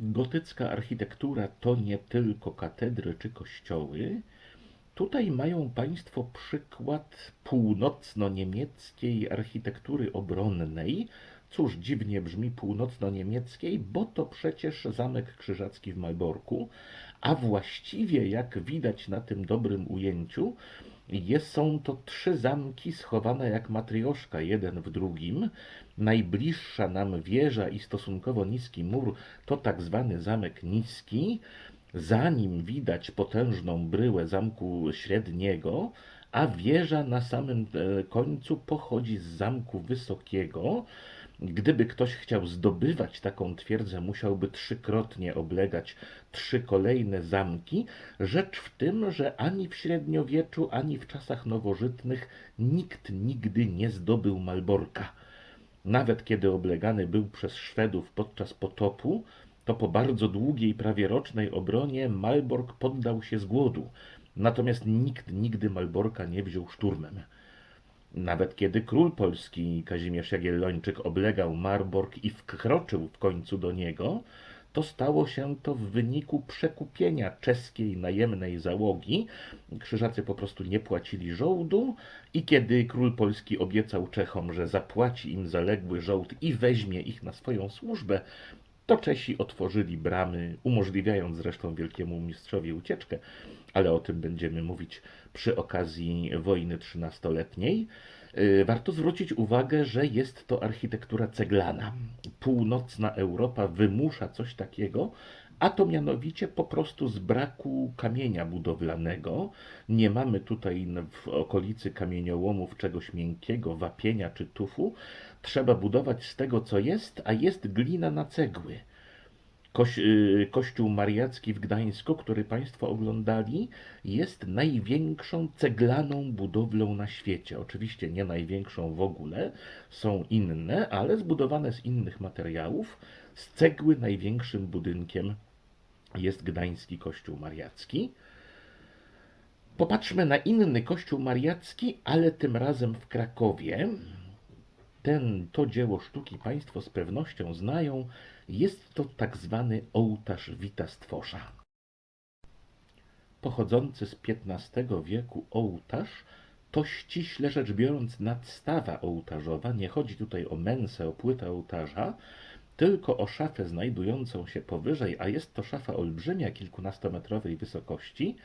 Gotycka architektura to nie tylko katedry czy kościoły. Tutaj mają Państwo przykład północno-niemieckiej architektury obronnej. Cóż, dziwnie brzmi północno-niemieckiej, bo to przecież Zamek Krzyżacki w Malborku, a właściwie, jak widać na tym dobrym ujęciu, jest, są to trzy zamki schowane jak matrioszka, jeden w drugim. Najbliższa nam wieża i stosunkowo niski mur to tak zwany zamek niski. Za nim widać potężną bryłę zamku średniego, a wieża na samym e, końcu pochodzi z zamku wysokiego. Gdyby ktoś chciał zdobywać taką twierdzę, musiałby trzykrotnie oblegać trzy kolejne zamki. Rzecz w tym, że ani w średniowieczu, ani w czasach nowożytnych nikt nigdy nie zdobył Malborka. Nawet kiedy oblegany był przez Szwedów podczas potopu, to po bardzo długiej, prawie rocznej obronie Malbork poddał się z głodu. Natomiast nikt nigdy Malborka nie wziął szturmem. Nawet kiedy król polski Kazimierz Jagiellończyk oblegał Marborg i wkroczył w końcu do niego, to stało się to w wyniku przekupienia czeskiej najemnej załogi. Krzyżacy po prostu nie płacili żołdu i kiedy król polski obiecał Czechom, że zapłaci im zaległy żołd i weźmie ich na swoją służbę, to Czesi otworzyli bramy, umożliwiając zresztą wielkiemu mistrzowi ucieczkę, ale o tym będziemy mówić przy okazji wojny trzynastoletniej. Y, warto zwrócić uwagę, że jest to architektura ceglana. Północna Europa wymusza coś takiego, a to mianowicie po prostu z braku kamienia budowlanego. Nie mamy tutaj w okolicy kamieniołomów czegoś miękkiego, wapienia czy tufu. Trzeba budować z tego, co jest, a jest glina na cegły. Y, Kościół Mariacki w Gdańsku, który Państwo oglądali, jest największą ceglaną budowlą na świecie. Oczywiście nie największą w ogóle, są inne, ale zbudowane z innych materiałów. Z cegły największym budynkiem jest Gdański Kościół Mariacki. Popatrzmy na inny Kościół Mariacki, ale tym razem w Krakowie. Ten, to dzieło sztuki Państwo z pewnością znają. Jest to tak zwany ołtarz Witastwosza. Pochodzący z XV wieku ołtarz to ściśle rzecz biorąc nadstawa ołtarzowa. Nie chodzi tutaj o mensę, o płytę ołtarza, tylko o szafę znajdującą się powyżej, a jest to szafa olbrzymia, kilkunastometrowej wysokości.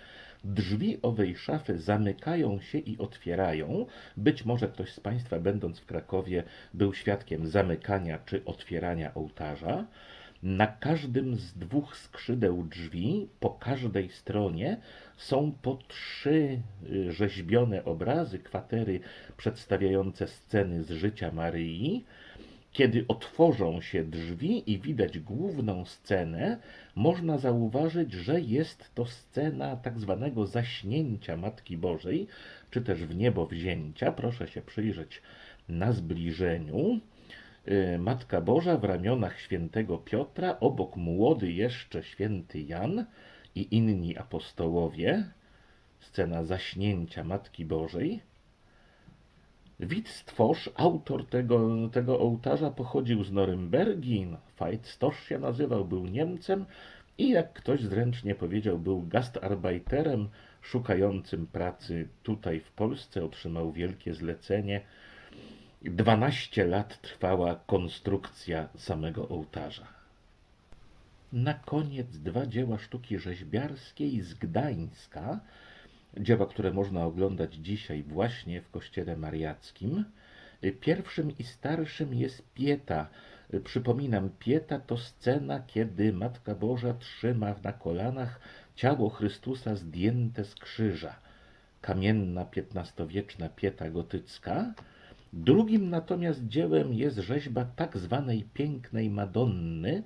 Drzwi owej szafy zamykają się i otwierają. Być może ktoś z Państwa, będąc w Krakowie, był świadkiem zamykania czy otwierania ołtarza. Na każdym z dwóch skrzydeł drzwi, po każdej stronie, są po trzy y, rzeźbione obrazy, kwatery przedstawiające sceny z życia Maryi. Kiedy otworzą się drzwi i widać główną scenę, można zauważyć, że jest to scena tak zwanego zaśnięcia Matki Bożej, czy też w niebo wzięcia. Proszę się przyjrzeć na zbliżeniu. Y, Matka Boża w ramionach świętego Piotra, obok młody jeszcze święty Jan i inni apostołowie. Scena zaśnięcia Matki Bożej. Wit Stworz, autor tego, tego ołtarza, pochodził z Norymbergi. Stosz się nazywał, był Niemcem i jak ktoś zręcznie powiedział, był gastarbeiterem szukającym pracy tutaj w Polsce. Otrzymał wielkie zlecenie. 12 lat trwała konstrukcja samego ołtarza. Na koniec dwa dzieła sztuki rzeźbiarskiej z Gdańska, dzieła, które można oglądać dzisiaj właśnie w kościele mariackim. Pierwszym i starszym jest Pieta. Przypominam, Pieta to scena, kiedy Matka Boża trzyma na kolanach ciało Chrystusa zdjęte z krzyża. Kamienna, piętnastowieczna Pieta gotycka. Drugim natomiast dziełem jest rzeźba tak zwanej pięknej Madonny,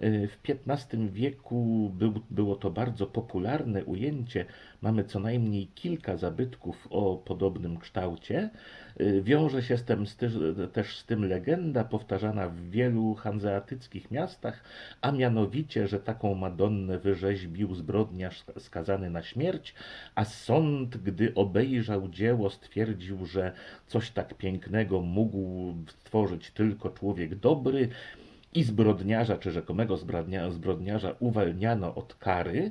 w XV wieku był, było to bardzo popularne ujęcie. Mamy co najmniej kilka zabytków o podobnym kształcie. Wiąże się z tym, z też z tym legenda powtarzana w wielu hanzeatyckich miastach, a mianowicie, że taką Madonnę wyrzeźbił zbrodniarz skazany na śmierć, a sąd, gdy obejrzał dzieło, stwierdził, że coś tak pięknego mógł stworzyć tylko człowiek dobry i zbrodniarza, czy rzekomego zbrodnia, zbrodniarza uwalniano od kary.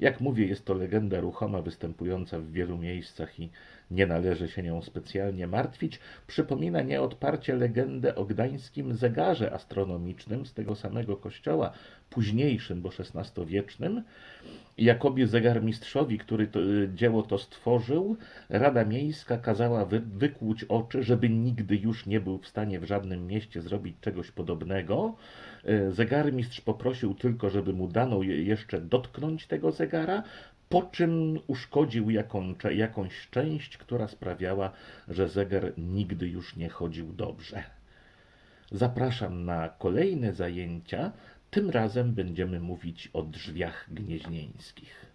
Jak mówię, jest to legenda ruchoma, występująca w wielu miejscach i nie należy się nią specjalnie martwić. Przypomina nieodparcie legendę o gdańskim zegarze astronomicznym z tego samego kościoła, późniejszym, bo XVI-wiecznym. Jakobi zegarmistrzowi, który to, y, dzieło to stworzył, Rada Miejska kazała wy, wykłuć oczy, żeby nigdy już nie był w stanie w żadnym mieście zrobić czegoś podobnego. Y, Zegarmistrz poprosił tylko, żeby mu dano je- jeszcze dotknąć tego zegara, po czym uszkodził jakąś część, która sprawiała, że zegar nigdy już nie chodził dobrze. Zapraszam na kolejne zajęcia. Tym razem będziemy mówić o drzwiach gnieźnieńskich.